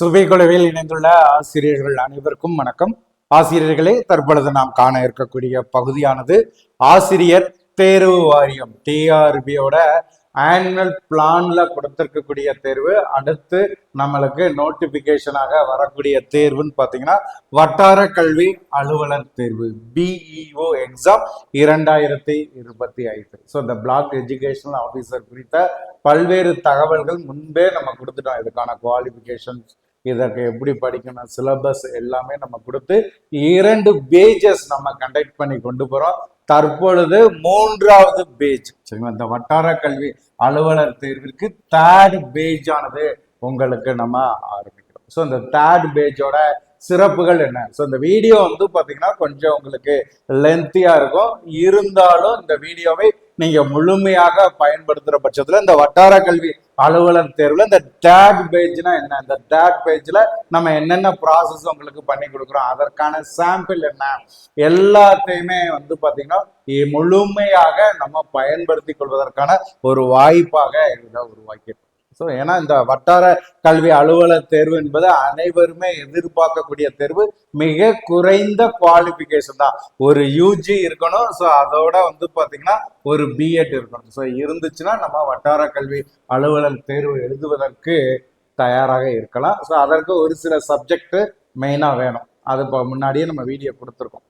சுவை குழுவில் இணைந்துள்ள ஆசிரியர்கள் அனைவருக்கும் வணக்கம். ஆசிரியர்களே தற்பொழுது நாம் காண இருக்கக்கூடிய பகுதியானது ஆசிரியர் தேர்வு வாரியம் டிஆர்பியோட ஆனுவல் பிளான்ல கொடுத்திருக்கக்கூடிய தேர்வு. அடுத்து நம்மளுக்கு நோட்டிபிகேஷனாக வரக்கூடிய தேர்வுன்னு பார்த்தீங்கன்னா வட்டார கல்வி அலுவலர் தேர்வு பிஇஓ எக்ஸாம் இரண்டாயிரத்தி இருபத்தி ஐந்து. ஸோ இந்த பிளாக் எஜுகேஷனல் ஆஃபீஸர் குறித்த பல்வேறு தகவல்கள் முன்பே நம்ம கொடுத்துட்டோம். இதுக்கான குவாலிஃபிகேஷன்ஸ் இதற்கு எப்படி படிக்கணும்? சிலபஸ் எல்லாமே நம்ம கொடுத்து இரண்டு பேஜஸ் நம்ம கண்டக்ட் பண்ணி கொண்டு போறோம். தற்பொழுது மூன்றாவது பேஜ் சரிங்களா? இந்த வட்டார கல்வி அலுவலர் தேர்விற்கு தேர்ட் பேஜ் ஆனது உங்களுக்கு நம்ம ஆரம்பிக்கிறோம். ஸோ இந்த தேர்ட் பேஜோட சிறப்புகள் என்ன? ஸோ இந்த வீடியோ வந்து பார்த்தீங்கன்னா கொஞ்சம் உங்களுக்கு லென்த்தியா இருக்கும். இருந்தாலும் இந்த வீடியோவை நீங்க முழுமையாக பயன்படுத்துகிற பட்சத்தில் இந்த வட்டார கல்வி அலுவலர் தேர்வில் இந்த டேக் பேஜ்னா என்ன? இந்த டேக் பேஜ்ல நம்ம என்னென்ன ப்ராசஸ் உங்களுக்கு பண்ணி கொடுக்குறோம்? அதற்கான சாம்பிள் என்ன? எல்லாத்தையுமே வந்து பாத்தீங்கன்னா முழுமையாக நம்ம பயன்படுத்தி கொள்வதற்கான ஒரு வாய்ப்பாக இதை உருவாக்கியிருக்கோம். ஸோ ஏன்னா இந்த வட்டார கல்வி அலுவலர் தேர்வு என்பது அனைவருமே எதிர்பார்க்கக்கூடிய தேர்வு. மிக குறைந்த குவாலிஃபிகேஷன் தான். ஒரு யூஜி இருக்கணும். ஸோ அதோட வந்து பார்த்தீங்கன்னா ஒரு பிஎட் இருக்கணும். ஸோ இருந்துச்சுன்னா நம்ம வட்டார கல்வி அலுவலர் தேர்வு எழுதுவதற்கு தயாராக இருக்கலாம். ஸோ அதற்கு ஒரு சில சப்ஜெக்ட் மெயினாக வேணும். அது இப்போ முன்னாடியே நம்ம வீடியோ கொடுத்துருக்கோம்.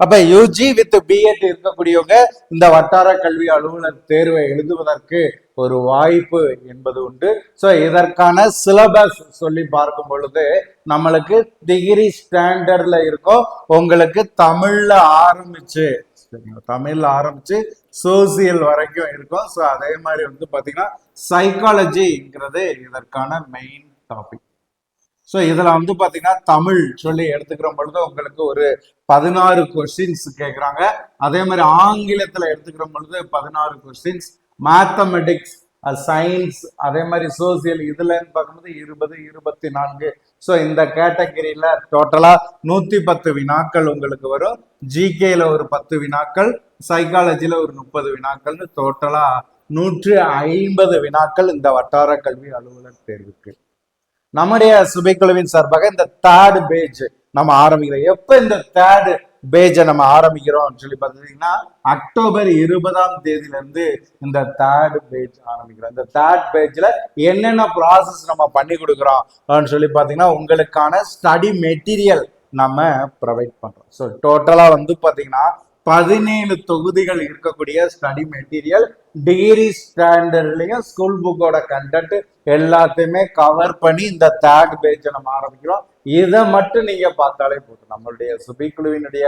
அப்ப யூஜி வித் பிஎட் இருக்கக்கூடியவங்க இந்த வட்டார கல்வி அலுவலர் தேர்வை எழுதுவதற்கு ஒரு வாய்ப்பு என்பது உண்டு. ஸோ இதற்கான சிலபஸ் சொல்லி பார்க்கும் பொழுது நம்மளுக்கு டிகிரி ஸ்டாண்டர்ட்ல இருக்கும் உங்களுக்கு தமிழ்ல ஆரம்பிச்சு சரிங்களா? தமிழ்ல ஆரம்பிச்சு சோசியல் வரைக்கும் இருக்கும். ஸோ அதே மாதிரி வந்து பாத்தீங்கன்னா சைக்காலஜிங்கிறது இதற்கான மெயின் டாபிக் ஸோ இதில் வந்து பார்த்தீங்கன்னா தமிழ் சொல்லி எடுத்துக்கிற பொழுது உங்களுக்கு ஒரு பதினாறு கொஸ்டின்ஸ் கேட்குறாங்க அதே மாதிரி ஆங்கிலத்தில் எடுத்துக்கிற பொழுது பதினாறு கொஸ்டின்ஸ் மேத்தமெட்டிக்ஸ் சயின்ஸ் அதே மாதிரி சோசியல் இதுலன்னு பார்க்கும்போது இருபது இருபத்தி நான்கு ஸோ இந்த கேட்டகரியில டோட்டலாக நூற்றி பத்து வினாக்கள் உங்களுக்கு வரும். ஜிகேயில் ஒரு பத்து வினாக்கள் சைக்காலஜியில் ஒரு முப்பது வினாக்கள்னு டோட்டலாக நூற்று ஐம்பது வினாக்கள் இந்த வட்டார கல்வி அலுவலர் தேர்வுக்கு. நம்முடைய சுபைக்குழுவின் சார்பாக இந்த தேர்டு பேஜ் நம்ம ஆரம்பிக்கிறோம். எப்ப இந்த தேர்டு பேஜை நம்ம ஆரம்பிக்கிறோம் சொல்லி பார்த்தீங்கன்னா அக்டோபர் இருபதாம் தேதியில இருந்து இந்த தேர்ட் பேஜ் ஆரம்பிக்கிறோம். இந்த தேர்ட் பேஜ்ல என்னென்ன ப்ராசஸ் நம்ம பண்ணி கொடுக்குறோம் சொல்லி பார்த்தீங்கன்னா உங்களுக்கான ஸ்டடி மெட்டீரியல் நம்ம ப்ரொவைட் பண்றோம். ஸோ டோட்டலா வந்து பார்த்தீங்கன்னா பதினேழு தொகுதிகள் இருக்கக்கூடிய ஸ்டடி மெட்டீரியல் டிகிரி ஸ்டாண்டர்ட்லயும் ஸ்கூல் புக்கோட கண்டென்ட் எல்லாத்தையுமே கவர் பண்ணி இந்த தேர்ட் பேஜை நம்ம ஆரம்பிக்கிறோம். இதை மட்டும் நீங்க பார்த்தாலே போதும். நம்மளுடைய சுபிக்குழுவினுடைய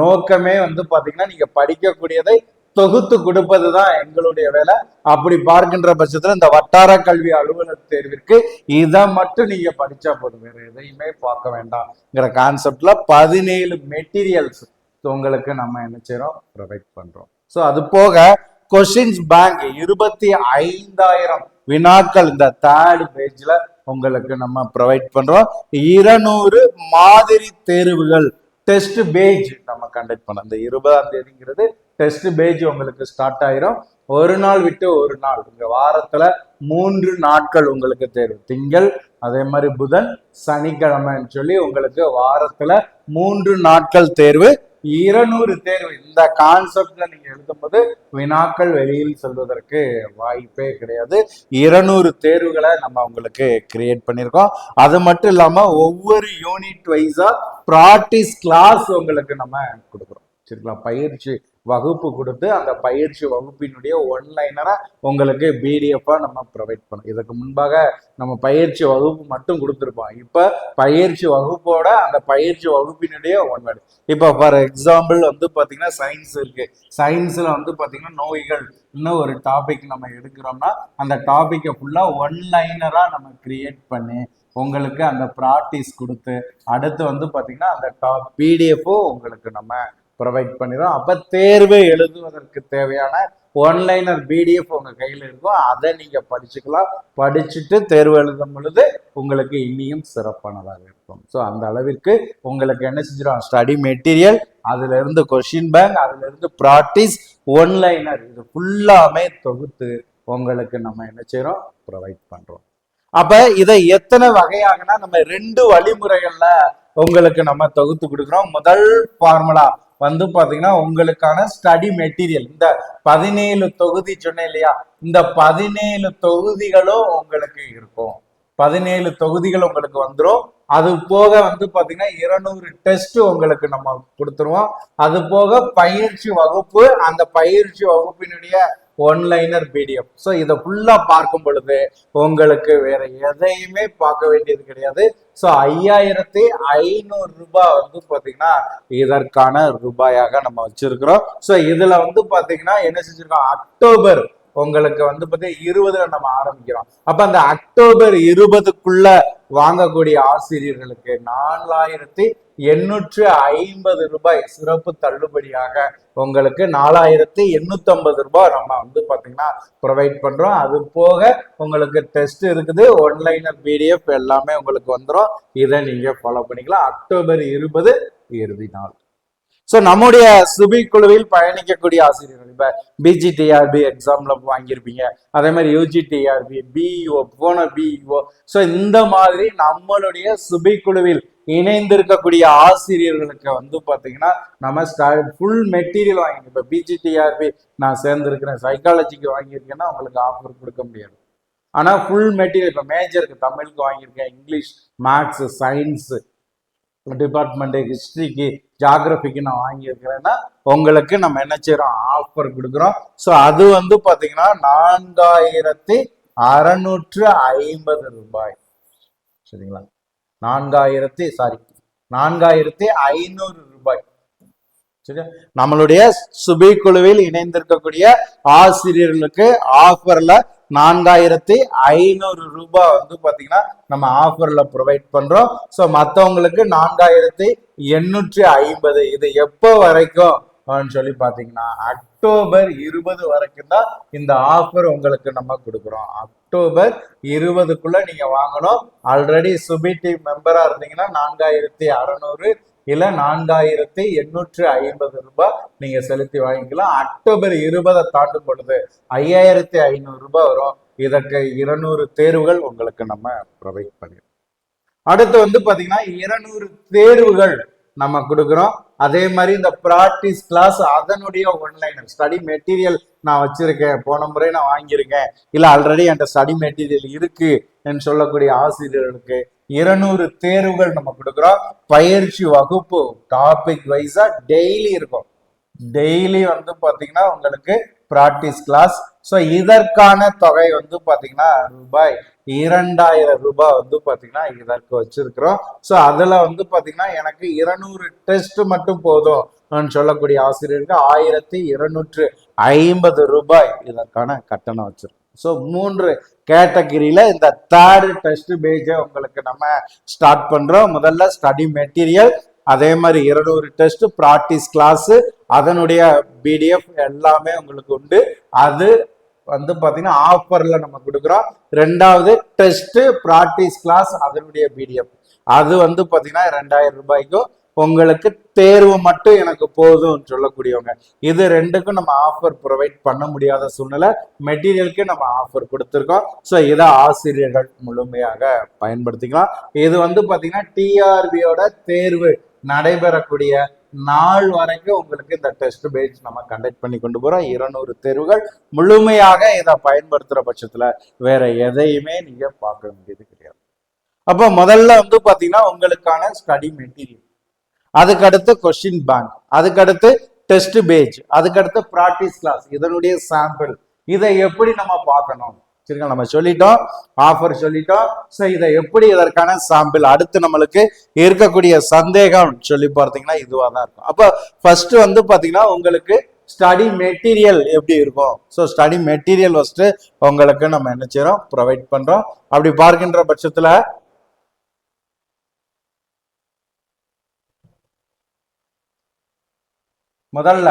நோக்கமே வந்து பாத்தீங்கன்னா நீங்க படிக்கக்கூடியதை தொகுத்து கொடுப்பது தான் எங்களுடைய வேலை. அப்படி பார்க்கின்ற பட்சத்துல இந்த வட்டார கல்வி அலுவலர் தேர்விற்கு இதை மட்டும் நீங்க படிச்சா போதும். வேற எதையுமே பார்க்க வேண்டாம்ங்கிற கான்செப்ட்ல பதினேழு மெட்டீரியல்ஸ் உங்களுக்கு நம்ம என்ன செய்யறோம் ப்ரொவைட் பண்றோம். ஸோ அது போக கொஷின்ஸ் பேங்க் இருபத்தி ஐந்தாயிரம் வினாக்கள் இந்த தேர்ட் பேஜ்ல உங்களுக்கு நம்ம ப்ரொவைட் பண்றோம். இருநூறு மாதிரி தேர்வுகள். டெஸ்ட் பேஜ் நம்ம கண்டக்ட் பண்ணோம். இந்த இருபதாம் தேதிங்கிறது டெஸ்ட் பேஜ் உங்களுக்கு ஸ்டார்ட் ஆயிரும். ஒரு நாள் விட்டு ஒரு நாள். இந்த வாரத்துல மூன்று நாட்கள் உங்களுக்கு தேர்வு. திங்கள் அதே மாதிரி புதன் சனிக்கிழமைன்னு சொல்லி உங்களுக்கு வாரத்துல மூன்று நாட்கள் தேர்வு. இருநூறு தேர்வு. இந்த கான்செப்ட்ல நீங்க எழுதும்போது வினாக்கள் வெளியில் செல்வதற்கு வாய்ப்பே கிடையாது. இருநூறு தேர்வுகளை நம்ம உங்களுக்கு கிரியேட் பண்ணியிருக்கோம். அது மட்டும் இல்லாம ஒவ்வொரு யூனிட் வைஸா ப்ராக்டிஸ் கிளாஸ் உங்களுக்கு நம்ம கொடுக்குறோம். சரிங்களா? பயிற்சி வகுப்பு கொடுத்து அந்த பயிற்சி வகுப்பினுடைய ஒன்லைனரா உங்களுக்கு பிடிஎஃபாக நம்ம ப்ரொவைட் பண்ணோம் இதுக்கு முன்பாக நம்ம பயிற்சி வகுப்பு மட்டும் கொடுத்துருப்போம். இப்போ பயிற்சி வகுப்போட அந்த பயிற்சி வகுப்பினுடைய ஒன்வேர்டு இப்போ ஃபார் எக்ஸாம்பிள் வந்து பார்த்தீங்கன்னா சயின்ஸ் இருக்கு. சயின்ஸில் வந்து பார்த்தீங்கன்னா நோய்கள் இன்னும் ஒரு டாபிக் நம்ம எடுக்கிறோம்னா அந்த டாப்பிக்கை ஃபுல்லாக ஒன்லைனராக நம்ம கிரியேட் பண்ணி உங்களுக்கு அந்த ப்ராக்டிஸ் கொடுத்து அடுத்து வந்து பார்த்தீங்கன்னா அந்த டாப் பிடிஎஃபும் உங்களுக்கு நம்ம ப்ரொவைட் பண்ணிடுறோம் அப்போ தேர்வு எழுதுவதற்கு தேவையான ஒன்லைனர் பிடிஎஃப் உங்கள் கையில் இருக்கும் அதை நீங்கள் படிச்சுக்கலாம். படிச்சுட்டு தேர்வு எழுதும் பொழுது உங்களுக்கு இனியும் சிறப்பானதாக இருக்கும். ஸோ அந்த அளவிற்கு உங்களுக்கு என்ன செஞ்சிடும் ஸ்டடி மெட்டீரியல் அதுலருந்து கொஷின் பேங்க் அதுலேருந்து ப்ராக்டிஸ் ஒன்லைனர் இது ஃபுல்லாமே தொகுத்து உங்களுக்கு நம்ம என்ன செய்கிறோம் ப்ரொவைட் பண்ணுறோம் அப்போ இதை எத்தனை வகையாகனா நம்ம ரெண்டு வழிமுறைகளில் உங்களுக்கு நம்ம தொகுத்து கொடுக்குறோம். முதல் ஃபார்முலா வந்து பாத்தீங்கன்னா உங்களுக்கான ஸ்டடி மெட்டீரியல் இந்த பதினேழு தொகுதி சொன்னேன் இல்லையா? இந்த பதினேழு தொகுதிகளும் உங்களுக்கு இருக்கும். பதினேழு தொகுதிகள் உங்களுக்கு வந்துரும். அது போக வந்து பாத்தீங்கன்னா இருநூறு டெஸ்ட் உங்களுக்கு நம்ம கொடுத்துருவோம். அது போக பயிற்சி வகுப்பு அந்த பயிற்சி வகுப்பினுடைய ஒன்லைனர் பிடிஎஃப் ஸோ இதை ஃபுல்லாக பார்க்கும் பொழுது உங்களுக்கு வேற எதையுமே பார்க்க வேண்டியது கிடையாது. ஸோ ஐயாயிரத்தி ஐநூறு ரூபாய் வந்து பார்த்தீங்கன்னா இதற்கான ரூபாயாக நம்ம வச்சிருக்கிறோம். ஸோ இதில் வந்து பார்த்தீங்கன்னா என்ன செஞ்சிருக்கோம்? அக்டோபர் உங்களுக்கு வந்து பார்த்தீங்கன்னா இருபதுல நம்ம ஆரம்பிக்கிறோம். அப்ப அந்த அக்டோபர் இருபதுக்குள்ள வாங்கக்கூடிய ஆசிரியர்களுக்கு நாலாயிரத்தி எண்ணூற்று ஐம்பது ரூபாய் சிறப்பு தள்ளுபடியாக உங்களுக்கு நாலாயிரத்தி எண்ணூத்தி ஐம்பது ரூபாய் நம்ம வந்து பாத்தீங்கன்னா ப்ரொவைட் பண்றோம். அது போக உங்களுக்கு டெஸ்ட் இருக்குது ஒன்லைனர் பிடிஎஃப் எல்லாமே உங்களுக்கு வந்துடும் இதை நீங்க ஃபாலோ பண்ணிக்கலாம். அக்டோபர் இருபது இறுதி நாள். ஸோ நம்முடைய சுபி குழுவில் பயணிக்கக்கூடிய ஆசிரியர்கள் இப்போ பிஜிடிஆர்பி எக்ஸாம்ல வாங்கியிருப்பீங்க. அதே மாதிரி யூஜிடிஆர்பி பிஇஓ போன பிஇஓ ஸோ இந்த மாதிரி நம்மளுடைய சுபி குழுவில் இணைந்திருக்கக்கூடிய ஆசிரியர்களுக்கு வந்து பார்த்தீங்கன்னா நம்ம ஃபுல் மெட்டீரியல் வாங்கிங்க இப்போ பிஜிடிஆர்பி நான் சேர்ந்துருக்கிறேன் சைக்காலஜிக்கு வாங்கியிருக்கேன்னா உங்களுக்கு ஆஃபர் கொடுக்க முடியாது. ஆனால் ஃபுல் மெட்டீரியல் இப்போ மேஜருக்கு தமிழுக்கு வாங்கியிருக்கேன் இங்கிலீஷ் மேக்ஸ் சயின்ஸு டிபார்ட்மெண்ட்டு ஹிஸ்ட்ரிக்கு ஜாகிரபிக்கு நான் வாங்கியிருக்கிறேன்னா உங்களுக்கு நம்ம என்ன செய்கிறோம் ஆஃபர் கொடுக்குறோம். ஸோ அது வந்து பார்த்தீங்கன்னா நான்காயிரத்தி அறநூற்று ஐம்பது ரூபாய். சரிங்களா? நான்காயிரத்தி சாரி நான்காயிரத்தி ஐநூறு ரூபாய். சரியா? நம்மளுடைய சுபி குழுவில் இணைந்திருக்கக்கூடிய ஆசிரியர்களுக்கு ஆஃபர்ல நான்காயிரத்தி ஐநூறு ரூபாய் வந்து பாத்தீங்கன்னா நம்ம ஆஃபர்ல ப்ரொவைட் பண்றோம். ஸோ மற்றவங்களுக்கு நான்காயிரத்தி எண்ணூற்றி ஐம்பது. இது எப்போ வரைக்கும்? சொல்லி பாத்தீங்கன்னா அக்டோபர் இருபது வரைக்கும் தான் இந்த ஆஃபர் உங்களுக்கு நம்ம கொடுக்குறோம். அக்டோபர் இருபதுக்குள்ள நீங்க வாங்கணும். ஆல்ரெடி சுபி டீம் மெம்பரா இருந்தீங்கன்னா நான்காயிரத்தி அறநூறு இல்ல நான்காயிரத்தி எண்ணூற்று ஐம்பது ரூபாய் நீங்க செலுத்தி வாங்கிக்கலாம். அக்டோபர் இருபதை தாண்டும் பொழுது ஐயாயிரத்தி ஐநூறு ரூபாய் வரும். இதற்கு இருநூறு தேர்வுகள் உங்களுக்கு நம்ம ப்ரொவைட் பண்ணிடுறோம் அடுத்து வந்து பாத்தீங்கன்னா இருநூறு தேர்வுகள் நம்ம கொடுக்குறோம். அதே மாதிரி இந்த ப்ராக்டிஸ் கிளாஸ் அதனுடைய ஒன்லைன் ஸ்டடி மெட்டீரியல் நான் வச்சிருக்கேன். போன முறை நான் வாங்கியிருக்கேன். இல்லை ஆல்ரெடி என்கிட்ட ஸ்டடி மெட்டீரியல் இருக்கு. என்று சொல்லக்கூடிய ஆசிரியர்களுக்கு இருநூறு தேர்வுகள் நம்ம கொடுக்குறோம். பயிற்சி வகுப்பு டாபிக் வைஸா டெய்லி இருக்கும். டெய்லி வந்து பாத்தீங்கன்னா உங்களுக்கு ப்ராக்டிஸ் கிளாஸ் ஸோ இதற்கான தொகை வந்து பாத்தீங்கன்னா ரூபாய் இரண்டாயிரம் ரூபாய் வந்து பாத்தீங்கன்னா இதற்கு வச்சிருக்கிறோம். ஸோ அதுல வந்து பாத்தீங்கன்னா எனக்கு இருநூறு டெஸ்ட் மட்டும் போதும் சொல்லக்கூடிய ஆசிரியருக்கு ஆயிரத்தி இருநூற்று ஐம்பது ரூபாய் இதற்கான கட்டணம் வச்சிருக்கோம். ஸோ மூன்று கேட்டகரியில் இந்த தேர்டு டெஸ்ட் பேஜை உங்களுக்கு நம்ம ஸ்டார்ட் பண்றோம். முதல்ல ஸ்டடி மெட்டீரியல் அதே மாதிரி இருநூறு டெஸ்ட் ப்ராக்டிஸ் கிளாஸ் அதனுடைய பிடிஎஃப் எல்லாமே உங்களுக்கு உண்டு. அது வந்து பாத்தீங்கன்னா ஆஃபர்ல நம்ம கொடுக்குறோம். ரெண்டாவது டெஸ்ட் ப்ராக்டிஸ் கிளாஸ் அதனுடைய பிடிஎஃப் அது வந்து பாத்தீங்கன்னா ரெண்டாயிரம் ரூபாய்க்கும் உங்களுக்கு தேர்வு மட்டும் எனக்கு போதும் சொல்லக்கூடியவங்க. இது ரெண்டுக்கும் நம்ம ஆஃபர் ப்ரொவைட் பண்ண முடியாத சூழ்நிலை. மெட்டீரியலுக்கு நம்ம ஆஃபர் கொடுத்துருக்கோம். ஸோ இதை ஆசிரியர்கள் முழுமையாக பயன்படுத்திக்கலாம். இது வந்து பார்த்தீங்கன்னா டிஆர்பியோட தேர்வு நடைபெறக்கூடிய நாள் வரைக்கும் உங்களுக்கு இந்த டெஸ்ட் பேஜ் நம்ம கண்டக்ட் பண்ணி கொண்டு போகிறோம் இருநூறு தேர்வுகள் முழுமையாக இதை பயன்படுத்துகிற பட்சத்தில் வேற எதையுமே நீங்கள் பார்க்க வேண்டியது கிடையாது. அப்போ முதல்ல வந்து பார்த்தீங்கன்னா உங்களுக்கான ஸ்டடி மெட்டீரியல் அதுக்கடுத்து கொஸ்டின் பேங்க் அதுக்கடுத்து டெஸ்ட் பேஜ் அதுக்கடுத்து ப்ராக்டிஸ் கிளாஸ் இதனுடைய சாம்பிள் இதை எப்படி நம்ம பார்க்கணும்? சரிங்களா நம்ம சொல்லிட்டோம் ஆஃபர் சொல்லிட்டோம். ஸோ இதை எப்படி இதற்கான சாம்பிள் அடுத்து நம்மளுக்கு இருக்கக்கூடிய சந்தேகம் சொல்லி பார்த்தீங்கன்னா இதுவாக தான் இருக்கும். அப்போ ஃபர்ஸ்ட் வந்து பார்த்தீங்கன்னா உங்களுக்கு ஸ்டடி மெட்டீரியல் எப்படி இருக்கும்? ஸோ ஸ்டடி மெட்டீரியல் ஃபஸ்ட்டு உங்களுக்கு நம்ம என்ன செய்கிறோம் ப்ரொவைட் பண்ணுறோம் அப்படி பார்க்கின்ற பட்சத்தில் முதல்ல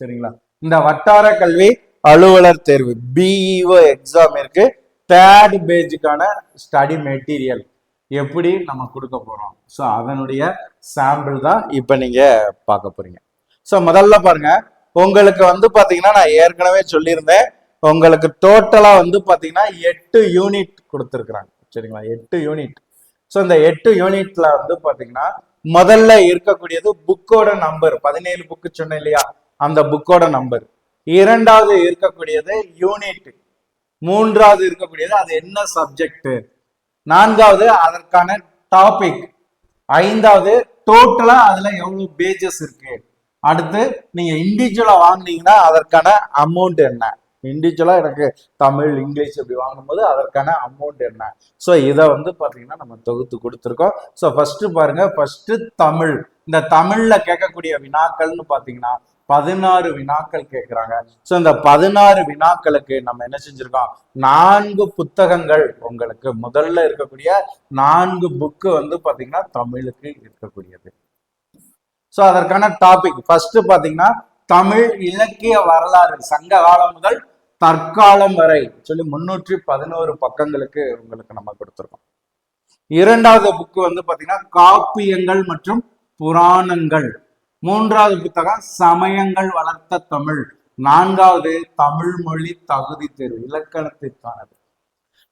சரிங்களா? இந்த வட்டார கல்வி அலுவலர் தேர்வு பிஇஓ எக்ஸாம் இருக்கு. தேர்ட் பேஜுக்கான ஸ்டடி மெட்டீரியல் எப்படி நம்ம கொடுக்க போறோம்? ஸோ அதனுடைய சாம்பிள் தான் இப்போ நீங்க பார்க்க போறீங்க. ஸோ முதல்ல பாருங்க. உங்களுக்கு வந்து பாத்தீங்கன்னா நான் ஏற்கனவே சொல்லியிருந்தேன். உங்களுக்கு டோட்டலா வந்து பாத்தீங்கன்னா எட்டு யூனிட் கொடுத்துருக்குறாங்க. சரிங்களா? எட்டு யூனிட் ஸோ இந்த எட்டு யூனிட்ல வந்து பாத்தீங்கன்னா முதல்ல இருக்கக்கூடியது புக்கோட நம்பர் பதினேழு புக்கு சொன்னேன் இல்லையா? அந்த புக்கோட நம்பர் இரண்டாவது இருக்கக்கூடியது யூனிட் மூன்றாவது இருக்கக்கூடியது அது என்ன சப்ஜெக்ட் நான்காவது அதற்கான டாபிக் ஐந்தாவது டோட்டலா அதுல எவ்வளவு பேஜஸ் இருக்கு? அடுத்து நீங்க இண்டிவிஜுவலா வாங்குனீங்கன்னா அதற்கான அமௌண்ட் என்ன? இண்டிவிஜுவலாக எனக்கு தமிழ் இங்கிலீஷ் இப்படி வாங்கும்போது அதற்கான அமௌண்ட் என்ன? ஸோ இதை வந்து பார்த்தீங்கன்னா நம்ம தொகுத்து கொடுத்துருக்கோம். ஸோ ஃபர்ஸ்ட் பாருங்க ஃபஸ்ட்டு தமிழ். இந்த தமிழ்ல கேட்கக்கூடிய வினாக்கள்னு பாத்தீங்கன்னா பதினாறு வினாக்கள் கேட்குறாங்க. ஸோ இந்த பதினாறு வினாக்களுக்கு நம்ம என்ன செஞ்சிருக்கோம்? நான்கு புத்தகங்கள் உங்களுக்கு முதல்ல இருக்கக்கூடிய நான்கு புக்கு வந்து பாத்தீங்கன்னா தமிழுக்கு இருக்கக்கூடியது. ஸோ அதற்கான டாபிக் ஃபர்ஸ்ட் பார்த்தீங்கன்னா தமிழ் இலக்கிய வரலாறு சங்க காலம் முதல் தற்காலம் வரை சொல்லி முன்னூற்றி பதினோரு பக்கங்களுக்கு உங்களுக்கு நம்ம கொடுத்துருக்கோம். இரண்டாவது புக்கு வந்து பாத்தீங்கன்னா காப்பியங்கள் மற்றும் புராணங்கள். மூன்றாவது புத்தகம் சமயங்கள் வளர்த்த தமிழ். நான்காவது தமிழ் மொழி தகுதி தேர்வு இலக்கணத்திற்கானது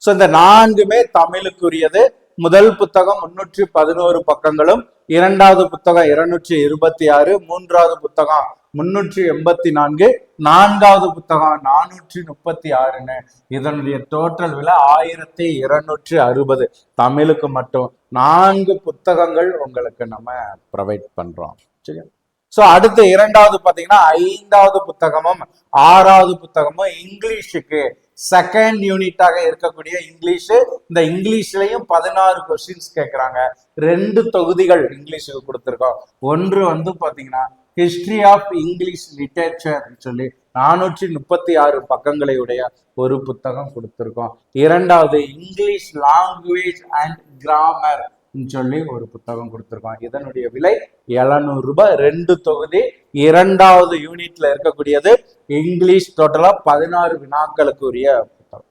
ஸோ இந்த நான்குமே தமிழுக்குரியது. முதல் புத்தகம் முன்னூற்றி பதினோரு பக்கங்களும் இரண்டாவது புத்தகம் இருநூற்றி இருபத்தி ஆறு மூன்றாவது புத்தகம் முன்னூற்றி எண்பத்தி நான்கு நான்காவது புத்தகம் நானூற்றி முப்பத்தி ஆறுன்னு இதனுடைய டோட்டல் விலை ஆயிரத்தி இருநூற்றி அறுபது தமிழுக்கு மட்டும் நான்கு புத்தகங்கள் உங்களுக்கு நம்ம ப்ரொவைட் பண்றோம். சரியா? ஸோ அடுத்து இரண்டாவது பார்த்தீங்கன்னா ஐந்தாவது புத்தகமும் ஆறாவது புத்தகமும் இங்கிலீஷுக்கு. செகண்ட் யூனிட்டாக இருக்கக்கூடிய இங்கிலீஷ் இந்த இங்கிலீஷ்லயும் பதினாறு கொஸ்டின்ஸ் கேட்குறாங்க ரெண்டு தொகுதிகள் இங்கிலீஷுக்கு கொடுத்துருக்கோம். ஒன்று வந்து பார்த்தீங்கன்னா ஹிஸ்டரி ஆஃப் இங்கிலீஷ் லிட்டரேச்சர் சொல்லி நானூற்றி முப்பத்தி ஆறு பக்கங்களை உடைய ஒரு புத்தகம் கொடுத்துருக்கோம். இரண்டாவது இங்கிலீஷ் லாங்குவேஜ் அண்ட் கிராமர் சொல்லி ஒரு புத்தகம் கொடுத்துருக்கோம். இதனுடைய விலை எழுநூறு ரூபாய். ரெண்டு தொகுதி. இரண்டாவது யூனிட்ல இருக்கக்கூடியது இங்கிலீஷ் டோட்டலா பதினாறு வினாக்களுக்கு உரிய புத்தகம்.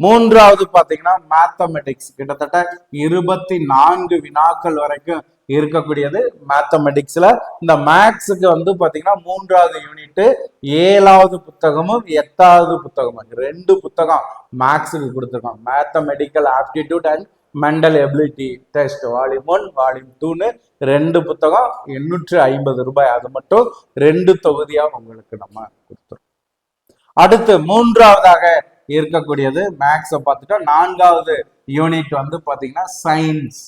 மூன்றாவது பாத்தீங்கன்னா மேத்தமெட்டிக்ஸ் கிட்டத்தட்ட இருபத்தி நான்கு வினாக்கள் வரைக்கும் இருக்கக்கூடியது மேத்தமெட்டிக்ஸ்ல இந்த மேக்ஸுக்கு வந்து பார்த்தீங்கன்னா மூன்றாவது யூனிட்டு ஏழாவது புத்தகமும் எட்டாவது புத்தகமும். ரெண்டு புத்தகம் மேக்ஸுக்கு கொடுத்துருக்கோம் mathematical aptitude and mental ability test volume one volume டூன்னு ரெண்டு புத்தகம் எண்ணூற்று ஐம்பது ரூபாய். அது மட்டும் ரெண்டு தொகுதியாக உங்களுக்கு நம்ம கொடுத்துருவோம் அடுத்து மூன்றாவதாக இருக்கக்கூடியது மேக்ஸை பார்த்துட்டோம் நான்காவது யூனிட் வந்து பார்த்தீங்கன்னா சயின்ஸ்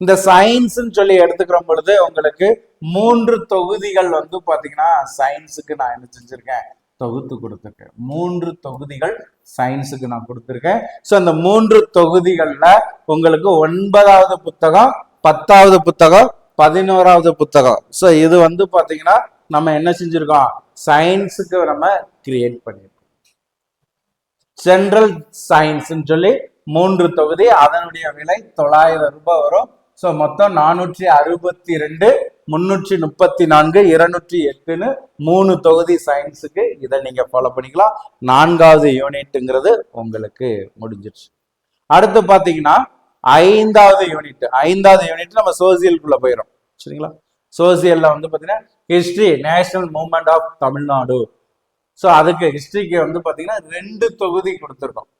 இந்த சயின்ஸ்ன்னு சொல்லி எடுத்துக்கிற பொழுது உங்களுக்கு மூன்று தொகுதிகள் வந்து பாத்தீங்கன்னா சயின்ஸுக்கு நான் என்ன செஞ்சிருக்கேன்? தொகுத்து கொடுத்துருக்கேன் மூன்று தொகுதிகள் சயின்ஸுக்கு நான் கொடுத்துருக்கேன். ஸோ அந்த மூன்று தொகுதிகள்ல உங்களுக்கு ஒன்பதாவது புத்தகம் பத்தாவது புத்தகம் பதினோராவது புத்தகம். ஸோ இது வந்து பாத்தீங்கன்னா நம்ம என்ன செஞ்சிருக்கோம்? சயின்ஸுக்கு நம்ம கிரியேட் பண்ணியிருக்கோம் ஜென்ரல் சயின்ஸ்ன்னு சொல்லி மூன்று தொகுதி அதனுடைய விலை தொள்ளாயிரம் ரூபாய் வரும். ஸோ மொத்தம் நானூற்றி அறுபத்தி ரெண்டு முன்னூற்றி முப்பத்தி நான்கு இருநூற்றி எட்டுன்னு மூணு தொகுதி சயின்ஸுக்கு இதை நீங்கள் ஃபாலோ பண்ணிக்கலாம். நான்காவது யூனிட்டுங்கிறது உங்களுக்கு முடிஞ்சிடுச்சு அடுத்து பார்த்தீங்கன்னா ஐந்தாவது யூனிட் ஐந்தாவது யூனிட் நம்ம சோசியலுக்குள்ளே போயிடும் சரிங்களா? சோசியலில் வந்து பார்த்தீங்கன்னா history national movement of Tamil Nadu. So அதுக்கு ஹிஸ்ட்ரிக்கு வந்து பார்த்தீங்கன்னா ரெண்டு தொகுதி கொடுத்துருக்கோம்.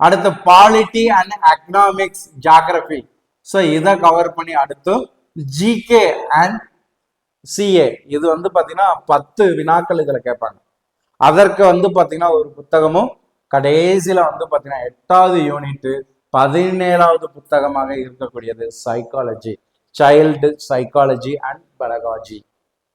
அடுத்து polity and economics geography so இதை கவர் பண்ணி அடுத்து ஜிகே அண்ட் சிஏ இது வந்து பார்த்தீங்கன்னா பத்து வினாக்கள் இதில் கேட்பாங்க. அதற்கு வந்து பார்த்தீங்கன்னா ஒரு புத்தகமும் கடைசியில் வந்து பார்த்தீங்கன்னா எட்டாவது யூனிட் பதினேழாவது புத்தகமாக இருக்கக்கூடியது psychology child psychology and pedagogy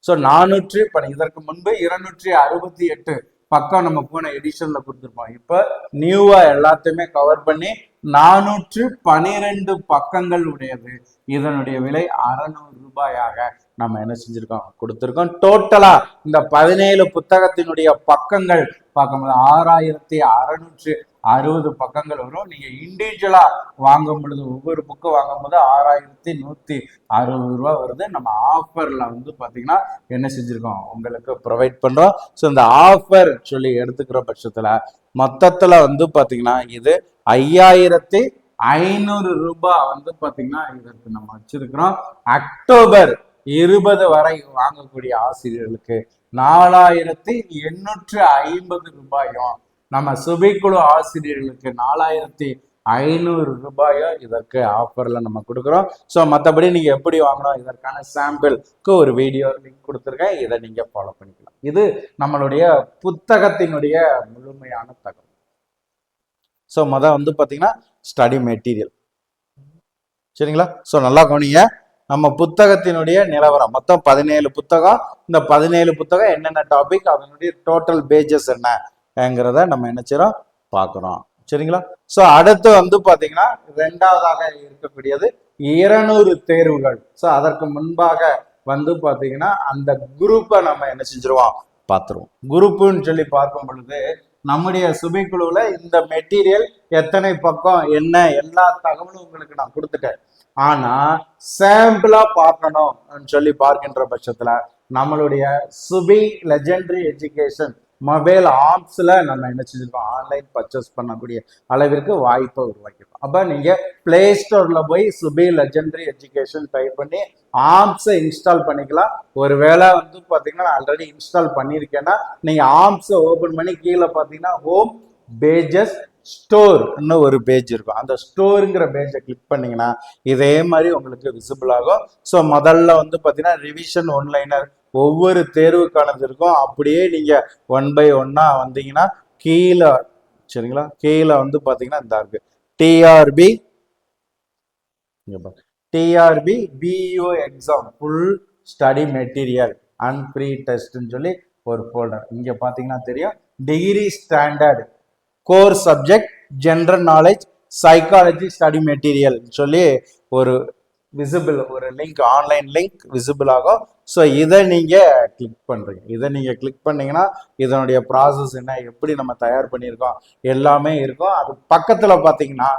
so நானூற்றி இப்போ இதற்கு முன்பு இருநூற்றி அறுபத்தி எட்டு பக்கம் நம்ம போன எடிஷன்ல கொடுத்துருப்போம். இப்போ நியூவா எல்லாத்தையுமே கவர் பண்ணி நானூற்று பனிரெண்டு பக்கங்கள் உடையது. இதனுடைய விலை அறநூறு ரூபாயாக நம்ம என்ன செஞ்சிருக்கோம்? கொடுத்துருக்கோம். டோட்டலா இந்த பதினேழு புத்தகத்தினுடைய பக்கங்கள் பார்க்கும்போது ஆறாயிரத்தி அறுநூற்று அறுபது பக்கங்கள் வரும். நீங்க இண்டிவிஜுவலா வாங்கும் பொழுது ஒவ்வொரு புக்கு வாங்கும் போது ஆறாயிரத்தி நூத்தி அறுபது ரூபா வருது. நம்ம ஆஃபர்ல வந்து பாத்தீங்கன்னா என்ன செஞ்சிருக்கோம்? உங்களுக்கு ப்ரொவைட் பண்றோம். ஸோ இந்த ஆஃபர் சொல்லி எடுத்துக்கிற பட்சத்துல மொத்தத்துல வந்து பாத்தீங்கன்னா இது ஐயாயிரத்தி ஐநூறு ரூபாய் வந்து பாத்தீங்கன்னா இதற்கு நம்ம வச்சிருக்கிறோம். அக்டோபர் இருபது வரை வாங்கக்கூடிய ஆசிரியர்களுக்கு நாலாயிரத்தி எண்ணூற்று ஐம்பது ரூபாயும் நம்ம சுபைக்குழு ஆசிரியர்களுக்கு நாலாயிரத்தி ஐநூறு ரூபாயோ இதற்கு ஆஃபரில் நம்ம கொடுக்குறோம். ஸோ மற்றபடி நீங்கள் எப்படி வாங்கணும் இதற்கான சாம்பிளுக்கு ஒரு வீடியோ லிங்க் கொடுத்துருக்கேன். இதை நீங்கள் ஃபாலோ பண்ணிக்கலாம். இது நம்மளுடைய புத்தகத்தினுடைய முழுமையான தகவல். ஸோ மொதல் வந்து பார்த்தீங்கன்னா ஸ்டடி மெட்டீரியல் சரிங்களா? ஸோ நல்லா கவனிங்க. நம்ம புத்தகத்தினுடைய நிலவரம். மொத்தம் பதினேழு புத்தகம். இந்த பதினேழு புத்தகம் என்னென்ன டாபிக் அதனுடைய டோட்டல் பேஜஸ் என்ன? ங்கிறத நம்ம என்ன செய்றோம்? பார்க்குறோம். சரிங்களா? ஸோ அடுத்து வந்து பார்த்தீங்கன்னா ரெண்டாவதாக இருக்கக்கூடியது இருநூறு தேர்வுகள். ஸோ அதற்கு முன்பாக வந்து பார்த்தீங்கன்னா அந்த குரூப்பை நம்ம என்ன செஞ்சிருவோம்? பார்த்துருவோம். குரூப்புன்னு சொல்லி பார்க்கும் பொழுது நம்முடைய சுபைக்குழுவில் இந்த மெட்டீரியல் எத்தனை பக்கம் என்ன எல்லா தகவலும் உங்களுக்கு நான் கொடுத்துட்டேன். ஆனா சாம்பிளா பார்க்கணும் சொல்லி பார்க்கின்ற பட்சத்துல நம்மளுடைய சுபி லெஜெண்டரி எஜுகேஷன் மொபைல் ஆப்ஸில் நம்ம என்ன செஞ்சிருக்கோம்? ஆன்லைன் பர்ச்சேஸ் பண்ணக்கூடிய அளவிற்கு வாய்ப்பை உருவாக்கிருக்கோம் அப்போ நீங்கள் ப்ளே ஸ்டோரில் போய் சுபி லெஜெண்டரி எஜுகேஷன் டைப் பண்ணி ஆப்ஸை இன்ஸ்டால் பண்ணிக்கலாம். ஒரு வேளை வந்து பார்த்தீங்கன்னா நான் ஆல்ரெடி இன்ஸ்டால் பண்ணியிருக்கேன்னா நீங்கள் ஆப்ஸை ஓப்பன் பண்ணி கீழே பார்த்தீங்கன்னா ஹோம் பேஜஸ் ஸ்டோர்னு ஒரு பேஜ் இருக்கும். அந்த ஸ்டோருங்கிற பேஜை கிளிக் பண்ணீங்கன்னா இதே மாதிரி உங்களுக்கு விசிபிள் ஆகும். ஸோ முதல்ல வந்து பார்த்தீங்கன்னா ரிவிஷன் ஒன்லைனர் ஒவ்வொரு தேர்வு இருக்கும் அப்படியே நீங்கள் ஒன் பை ஒன்னா வந்தீங்கன்னா கீழே சரிங்களா? கீழே வந்து பார்த்தீங்கன்னா இந்த இருக்கு. TRB TRB BEO exam full study material and free டெஸ்ட்னு சொல்லி ஒரு ஃபோல்டர் இங்கே பார்த்தீங்கன்னா தெரியும். Degree standard core subject general knowledge psychology study material சொல்லி ஒரு விசிபிள் ஒரு லிங்க் ஆன்லைன் லிங்க் விசிபிள் ஆகும். ஸோ இதை நீங்கள் கிளிக் பண்ணுறீங்க இதை நீங்கள் கிளிக் பண்ணீங்கன்னா இதனுடைய ப்ராசஸ் என்ன எப்படி நம்ம தயார் பண்ணியிருக்கோம் எல்லாமே இருக்கும். அது பக்கத்தில் பார்த்தீங்கன்னா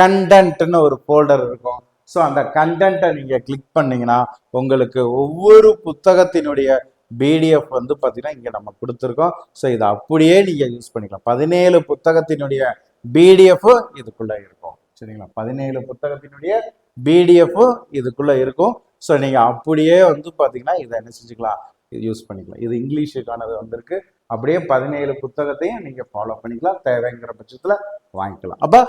கண்டென்ட்னு ஒரு ஃபோல்டர் இருக்கும். ஸோ அந்த கண்டென்ட்டை நீங்கள் கிளிக் பண்ணீங்கன்னா உங்களுக்கு ஒவ்வொரு புத்தகத்தினுடைய பிடிஎஃப் வந்து பார்த்தீங்கன்னா இங்கே நம்ம கொடுத்துருக்கோம். ஸோ இதை அப்படியே நீங்கள் யூஸ் பண்ணிக்கலாம். பதினேழு புத்தகத்தினுடைய பிடிஎஃப் இதுக்குள்ளே இருக்கும். சரிங்களா? பதினேழு புத்தகத்தினுடைய பிடிஎஃப்பும் இதுக்குள்ளே இருக்கும். ஸோ நீங்கள் அப்படியே வந்து பார்த்தீங்கன்னா இதை என்ன செஞ்சுக்கலாம்? இது யூஸ் பண்ணிக்கலாம். இது இங்கிலீஷுக்கானது வந்திருக்கு. அப்படியே பதினேழு புத்தகத்தையும் நீங்கள் ஃபாலோ பண்ணிக்கலாம். தேவைங்கிற பட்சத்தில் வாங்கிக்கலாம். அப்போ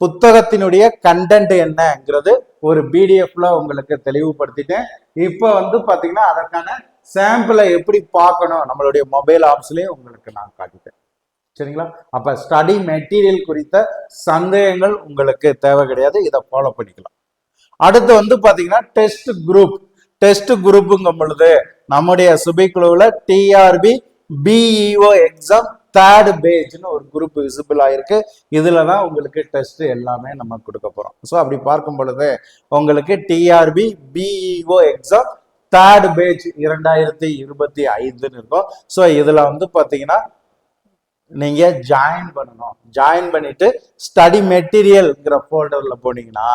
புத்தகத்தினுடைய கண்டென்ட் என்னங்கிறது ஒரு பிடிஎஃப்ல உங்களுக்கு தெளிவுபடுத்திட்டேன். இப்போ வந்து பார்த்தீங்கன்னா அதற்கான சாம்பிளை எப்படி பார்க்கணும்? நம்மளுடைய மொபைல் ஆப்ஸ்லேயும் உங்களுக்கு நான் காட்டிட்டேன். சரிங்களா? அப்போ ஸ்டடி மெட்டீரியல் குறித்த சந்தேகங்கள் உங்களுக்கு தேவை கிடையாது. இதை ஃபாலோ பண்ணிக்கலாம். அடுத்து வந்து பாத்தீங்கன்னா டெஸ்ட் குரூப். டெஸ்ட் குரூப்புங்கும் பொழுது நம்முடைய சுபைக்குழுவில் டிஆர்பி பிஇஓ எக்ஸாம் தேர்ட் பேஜ்னு ஒரு குரூப் விசிபிள் ஆயிருக்கு. இதுல தான் உங்களுக்கு டெஸ்ட் எல்லாமே நம்ம கொடுக்க போறோம். ஸோ அப்படி பார்க்கும் பொழுது உங்களுக்கு TRB BEO exam third batch இரண்டாயிரத்தி இருபத்தி ஐந்துன்னு இருக்கும். ஸோ இதுல வந்து பாத்தீங்கன்னா நீங்க ஜாயின் பண்ணணும். ஜாயின் பண்ணிட்டு ஸ்டடி மெட்டீரியல்ங்கிற ஃபோல்டர்ல போனீங்கன்னா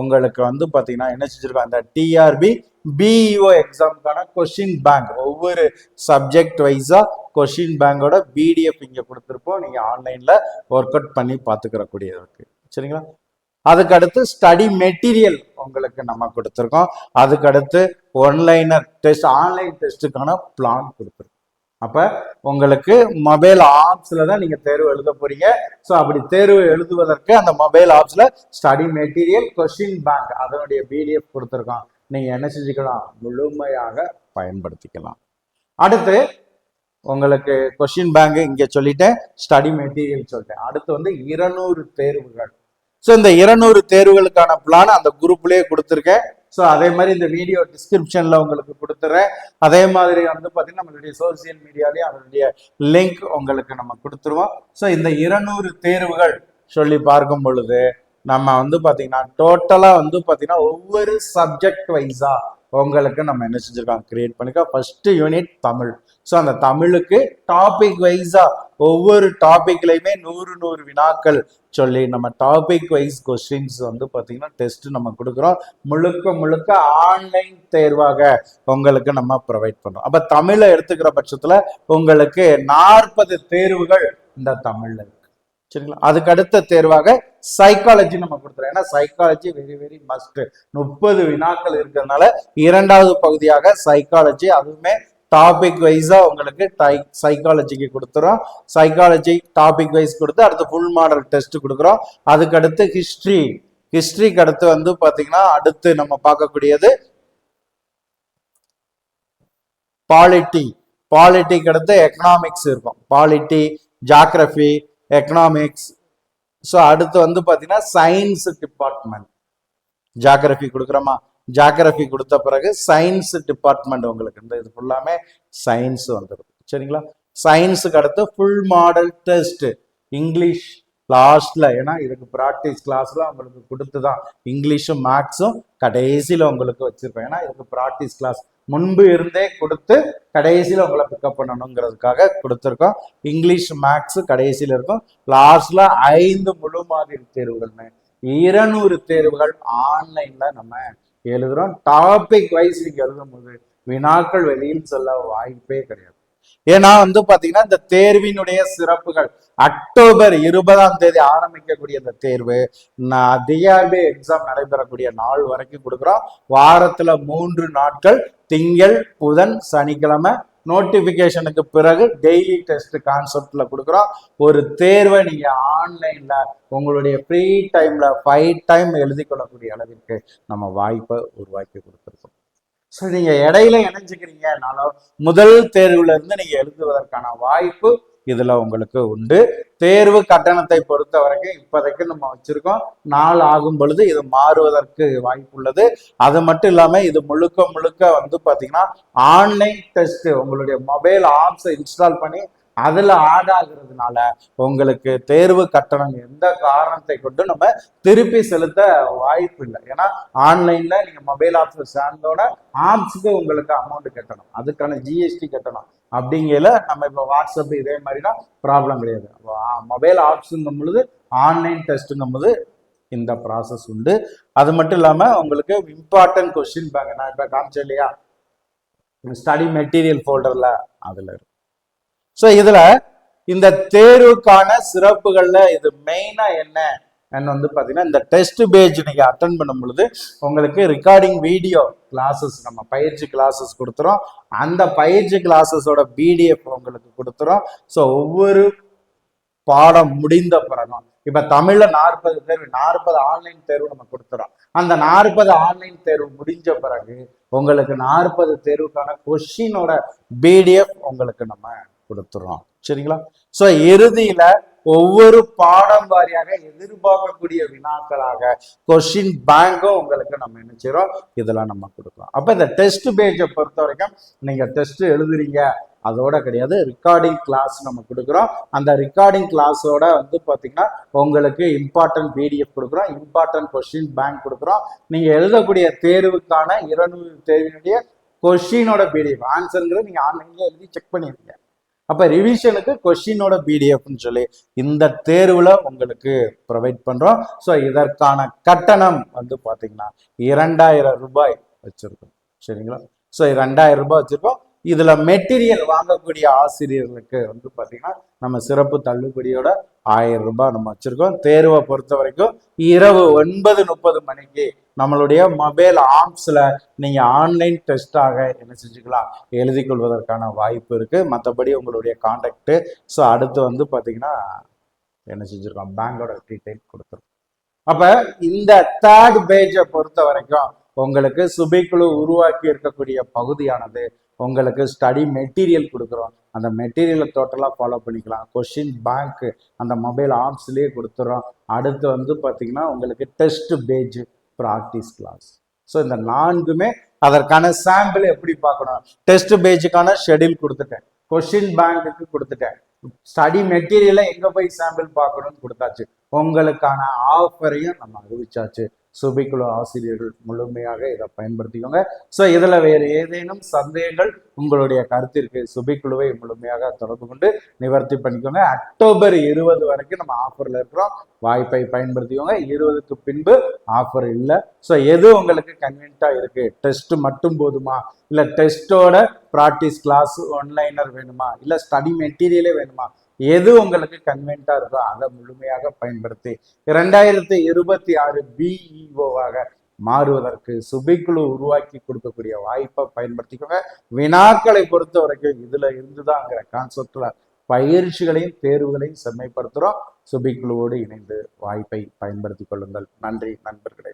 உங்களுக்கு வந்து பாத்தீங்கன்னா என்ன செஞ்சிருக்கோம் அந்த டிஆர்பி பிஇஓ எக்ஸாமுக்கான கொஷின் பேங்க் ஒவ்வொரு சப்ஜெக்ட் வைஸா கொஷின் பேங்கோட பிடிஎஃப் இங்க கொடுத்துருப்போம். நீங்க ஆன்லைன்ல ஒர்க் அவுட் பண்ணி பாத்துக்கிற கூடியது இருக்கு சரிங்களா? அதுக்கடுத்து ஸ்டடி மெட்டீரியல் உங்களுக்கு நம்ம கொடுத்துருக்கோம். அதுக்கடுத்து ஒன்லைனர் டெஸ்ட் ஆன்லைன் டெஸ்ட்டுக்கான பிளான் கொடுத்துருக்கோம். அப்போ உங்களுக்கு மொபைல் ஆப்ஸில் தான் நீங்கள் தேர்வு எழுத போறீங்க. ஸோ அப்படி தேர்வு எழுதுவதற்கு அந்த மொபைல் ஆப்ஸில் ஸ்டடி மெட்டீரியல் கொஷின் பேங்க் அதனுடைய பிடிஎஃப் கொடுத்துருக்கோம் நீங்கள் என்ன செஞ்சுக்கலாம்? முழுமையாக பயன்படுத்திக்கலாம். அடுத்து உங்களுக்கு கொஷின் பேங்க் இங்கே சொல்லிட்டேன் ஸ்டடி மெட்டீரியல் சொல்லிட்டேன். அடுத்து வந்து இருநூறு தேர்வுகள். ஸோ இந்த இருநூறு தேர்வுகளுக்கான பிளான் அந்த குரூப்லேயே கொடுத்துருக்கேன். ஸோ அதே மாதிரி இந்த வீடியோ டிஸ்கிரிப்ஷனில் உங்களுக்கு கொடுத்துறேன். அதே மாதிரி வந்து பார்த்தீங்கன்னா நம்மளுடைய சோசியல் மீடியாலேயும் அதனுடைய லிங்க் உங்களுக்கு நம்ம கொடுத்துருவோம். ஸோ இந்த இருநூறு தேர்வுகள் சொல்லி பார்க்கும் பொழுது நம்ம வந்து பார்த்தீங்கன்னா டோட்டலாக வந்து பார்த்தீங்கன்னா ஒவ்வொரு சப்ஜெக்ட் வைஸாக உங்களுக்கு நம்ம என்ன செஞ்சுருக்கோம்? கிரியேட் பண்ணிக்கோ ஃபஸ்ட்டு யூனிட் தமிழ். ஸோ அந்த தமிழுக்கு டாபிக் வைஸா ஒவ்வொரு டாபிக்லையுமே நூறு நூறு வினாக்கள் சொல்லி நம்ம டாபிக் வைஸ் கொஸ்டின்ஸ் வந்து பார்த்தீங்கன்னா டெஸ்ட் நம்ம கொடுக்குறோம். முழுக்க முழுக்க ஆன்லைன் தேர்வாக உங்களுக்கு நம்ம ப்ரொவைட் பண்ணுறோம் அப்போ தமிழை எடுத்துக்கிற பட்சத்தில் உங்களுக்கு நாற்பது தேர்வுகள் இந்த தமிழில் இருக்கு. சரிங்களா? அதுக்கு அடுத்த தேர்வாக சைக்காலஜி நம்ம கொடுத்துறோம். ஏன்னா சைக்காலஜி வெரி வெரி மஸ்ட் முப்பது வினாக்கள் இருக்கிறதுனால இரண்டாவது பகுதியாக சைக்காலஜி அதுவுமே டாபிக் வைஸா உங்களுக்கு சைக்காலஜிக்கு கொடுத்துறோம். சைக்காலஜி டாபிக் வைஸ் கொடுத்து அடுத்து ஃபுல் மாடல் டெஸ்ட் கொடுக்குறோம். அதுக்கடுத்து ஹிஸ்ட்ரி ஹிஸ்ட்ரிக்கு அடுத்து வந்து பாத்தீங்கன்னா அடுத்து நம்ம பார்க்கக்கூடியது பாலிட்டி பாலிட்டிக்கு அடுத்து எக்கனாமிக்ஸ் இருக்கும். பாலிட்டி ஜாக்ரஃபி எக்கனாமிக்ஸ் ஸோ அடுத்து வந்து பார்த்தீங்கன்னா சயின்ஸ் டிபார்ட்மெண்ட் ஜாக்ரஃபி கொடுக்குறோமா? ஜாகிரபி கொடுத்த பிறகு சயின்ஸ் டிபார்ட்மெண்ட் உங்களுக்கு இந்த இது ஃபுல்லாமே சயின்ஸ் வந்துடும் சரிங்களா? சயின்ஸுக்கு அடுத்து ஃபுல் மாடல் டெஸ்ட் இங்கிலீஷ் லாஸ்ட்ல ஏன்னா இதுக்கு ப்ராக்டிஸ் கிளாஸ்ல உங்களுக்கு கொடுத்து தான் இங்கிலீஷும் மேக்ஸும் கடைசியில் உங்களுக்கு வச்சிருப்பேன் ஏன்னா இதுக்கு ப்ராக்டிஸ் கிளாஸ் முன்பு இருந்தே கொடுத்து கடைசியில் உங்களை பிக்கப் பண்ணணுங்கிறதுக்காக கொடுத்துருக்கோம். இங்கிலீஷ் மேக்ஸ் கடைசியில் இருக்கும். லாஸ்ட்ல ஐந்து முழு மாதிரி தேர்வுகள்னு. இருநூறு தேர்வுகள் ஆன்லைன்ல நம்ம எழுதுறோம். டாபிக் வைஸ் நீங்க எழுதும் போது வினாக்கள் வெளியில் சொல்ல வாய்ப்பே கிடையாது. ஏன்னா வந்து பாத்தீங்கன்னா இந்த தேர்வினுடைய சிறப்புகள் அக்டோபர் இருபதாம் தேதி ஆரம்பிக்கக்கூடிய இந்த தேர்வு டிஆர்பி எக்ஸாம் நடைபெறக்கூடிய நாள் வரைக்கும் கொடுக்குறோம். வாரத்துல மூன்று நாட்கள் திங்கள் புதன் சனிக்கிழமை நோட்டிபிகேஷனுக்கு பிறகு டெய்லி டெஸ்ட் கான்செப்ட்ல கொடுக்குறோம். ஒரு தேர்வை நீங்கள் ஆன்லைன்ல உங்களுடைய ஃப்ரீ டைம்ல ஃபைவ் டைம் எழுதி கொள்ளக்கூடிய அளவிற்கு நம்ம வாய்ப்பை உருவாக்கி கொடுத்துருக்கோம். ஸோ நீங்கள் இடையில இணைஞ்சுக்கிறீங்கனாலும் முதல் தேர்வுல இருந்து எழுதுவதற்கான வாய்ப்பு இதில் உங்களுக்கு உண்டு. தேர்வு கட்டணத்தை பொறுத்த வரைக்கும் இப்போதைக்கு நம்ம வச்சிருக்கோம். நாள் ஆகும் பொழுது இது மாறுவதற்கு வாய்ப்பு உள்ளது அது மட்டும் இல்லாமல் இது முழுக்க முழுக்க வந்து பார்த்தீங்கன்னா ஆன்லைன் டெஸ்ட் உங்களுடைய மொபைல் ஆப்ஸை இன்ஸ்டால் பண்ணி அதுல ஆட் ஆகுறதுனால உங்களுக்கு தேர்வு கட்டணம் எந்த காரணத்தை கொண்டு நம்ம திருப்பி செலுத்த வாய்ப்பு இல்லை. ஏன்னா ஆன்லைன்ல நீங்கள் மொபைல் ஆப்ஸை சேர்ந்தோட ஆப்ஸுக்கு உங்களுக்கு அமௌண்ட் கட்டணும். அதுக்கான ஜிஎஸ்டி கட்டணும். அப்படிங்கையில நம்ம இப்போ வாட்ஸ்அப் இதே மாதிரிலாம் ப்ராப்ளம் கிடையாது. மொபைல் ஆப்ஸுங்கும் பொழுது ஆன்லைன் டெஸ்ட்டுங்கும் போது இந்த ப்ராசஸ் உண்டு. அது மட்டும் இல்லாமல் உங்களுக்கு இம்பார்ட்டன்ட் கொஸ்டின் பேங்க் நான் இப்போ காமிச்சேன் இல்லையா? ஸ்டடி மெட்டீரியல் ஃபோல்டரில் அதில் இருக்கும் ஸோ இதில் இந்த தேர்வுக்கான சிறப்புகளில் இது மெயினாக என்ன? என்ன வந்து பார்த்தீங்கன்னா இந்த டெஸ்ட் பேஜ் நீங்கள் அட்டன் பண்ணும் பொழுது உங்களுக்கு ரெக்கார்டிங் வீடியோ கிளாஸஸ் நம்ம பயிற்சி கிளாஸஸ் கொடுத்துறோம். அந்த பயிற்சி கிளாஸஸோட பிடிஎஃப் உங்களுக்கு கொடுத்துறோம். ஸோ ஒவ்வொரு பாடம் முடிந்த பிறகும் இப்ப தமிழ்ல நாற்பது தேர்வு நாற்பது ஆன்லைன் தேர்வு நம்ம கொடுத்துறோம். அந்த நாற்பது ஆன்லைன் தேர்வு முடிஞ்ச பிறகு உங்களுக்கு நாற்பது தேர்வுக்கான கொஷினோட பிடிஎஃப் உங்களுக்கு நம்ம கொடுத்துறோம். சரிங்களா? ஸோ இறுதியில ஒவ்வொரு பாடம் வாரியாக எதிர்பார்க்கக்கூடிய வினாக்களாக கொஸ்டின் பேங்கும் உங்களுக்கு நம்ம என்ன இதெல்லாம் நம்ம கொடுக்கலாம். அப்போ இந்த டெஸ்ட் பேஜை பொறுத்த வரைக்கும் நீங்கள் டெஸ்ட் எழுதுறீங்க. அதோட கிடையாது. ரெக்கார்டிங் கிளாஸ் நம்ம கொடுக்குறோம். அந்த ரெக்கார்டிங் கிளாஸோட வந்து பார்த்தீங்கன்னா உங்களுக்கு இம்பார்ட்டன்ட் பிடிஎஃப் கொடுக்குறோம். இம்பார்ட்டன்ட் கொஸ்டின் பேங்க் கொடுக்குறோம். நீங்கள் எழுதக்கூடிய தேர்வுக்கான இருநூறு தேர்வினுடைய கொஸ்டினோட பிடிஎஃப் ஆன்சருங்கிறது நீங்கள் ஆன்லைனில் எழுதி செக் பண்ணிடுங்க அப்போ ரிவிஷனுக்கு கொஷினோட பிடிஎஃப்னு சொல்லி இந்த தேர்வில் உங்களுக்கு ப்ரொவைட் பண்ணுறோம் ஸோ இதற்கான கட்டணம் வந்து பார்த்தீங்கன்னா இரண்டாயிரம் ரூபாய் வச்சுருக்கோம். சரிங்களா? ஸோ ரெண்டாயிரம் ரூபாய் வச்சுருக்கோம். இதில் மெட்டீரியல் வாங்கக்கூடிய ஆசிரியர்களுக்கு வந்து பார்த்தீங்கன்னா நம்ம சிறப்பு தள்ளுபடியோட ஆயிரம் ரூபாய் நம்ம வச்சுருக்கோம். தேர்வை பொறுத்த வரைக்கும் இரவு ஒன்பது முப்பது மணிக்கு நம்மளுடைய மொபைல் ஆப்ஸில் நீங்கள் ஆன்லைன் டெஸ்ட்டாக என்ன செஞ்சுக்கலாம்? எழுதி கொள்வதற்கான வாய்ப்பு இருக்குது மற்றபடி உங்களுடைய காண்டாக்ட் ஸோ அடுத்து வந்து பார்த்தீங்கன்னா என்ன செஞ்சுருக்கோம்? பேங்கோட டீட்டெயில் கொடுத்துருக்கோம். அப்போ இந்த தேர்ட் பேஜை பொறுத்த வரைக்கும் உங்களுக்கு சுபைக்குழு உருவாக்கி இருக்கக்கூடிய பகுதியானது உங்களுக்கு ஸ்டடி மெட்டீரியல் கொடுக்குறோம். அந்த மெட்டீரியலை டோட்டலாக ஃபாலோ பண்ணிக்கலாம். கொஷின் பேங்க்கு அந்த மொபைல் ஆப்ஸ்லேயே கொடுத்துறோம். அடுத்து வந்து பார்த்தீங்கன்னா உங்களுக்கு test batch practice class so இந்த நான்குமே அதற்கான சாம்பிள் எப்படி பார்க்கணும்? டெஸ்ட் பேஜுக்கான ஷெடியூல் கொடுத்துட்டேன். கொஷின் பேங்க்குக்கு கொடுத்துட்டேன். ஸ்டடி மெட்டீரியலை எங்கே போய் சாம்பிள் பார்க்கணும்னு கொடுத்தாச்சு? உங்களுக்கான ஆஃபரையும் நம்ம அறிவிச்சாச்சு. சுபிக்குழு ஆசிரியர்கள் முழுமையாக இதை பயன்படுத்திக்கோங்க. ஸோ இதில் வேறு ஏதேனும் சந்தேகங்கள் உங்களுடைய கருத்திற்கு சுபிக்குழுவை முழுமையாக தொடர்பு கொண்டு நிவர்த்தி பண்ணிக்கோங்க. அக்டோபர் இருபது வரைக்கும் நம்ம ஆஃபரில் இருக்கிறோம். வாய்ப்பை பயன்படுத்திக்கோங்க. இருபதுக்கு பின்பு ஆஃபர் இல்லை. ஸோ எது உங்களுக்கு கன்வீனியண்ட்டாக இருக்குது டெஸ்ட் மட்டும் போதுமா? இல்லை டெஸ்ட்டோட ப்ராக்டிஸ் கிளாஸ் ஒன்லைனர் வேணுமா? இல்லை ஸ்டடி மெட்டீரியலே வேணுமா? எது உங்களுக்கு கன்வென்ட்டா இருக்கோ அதை முழுமையாக பயன்படுத்தி இரண்டாயிரத்தி இருபத்தி ஆறு பிஇஓவாக மாறுவதற்கு சுபிக்குழு உருவாக்கி கொடுக்கக்கூடிய வாய்ப்பை பயன்படுத்திக்கோங்க. வினாக்களை பொறுத்த வரைக்கும் இதுல இருந்துதாங்கிற கான்செப்ட்ல பயிற்சிகளையும் தேர்வுகளையும் செம்மைப்படுத்துகிறோம் சுபிக்குழுவோடு இணைந்து வாய்ப்பை பயன்படுத்திக் கொள்ளுங்கள். நன்றி நண்பர்களே.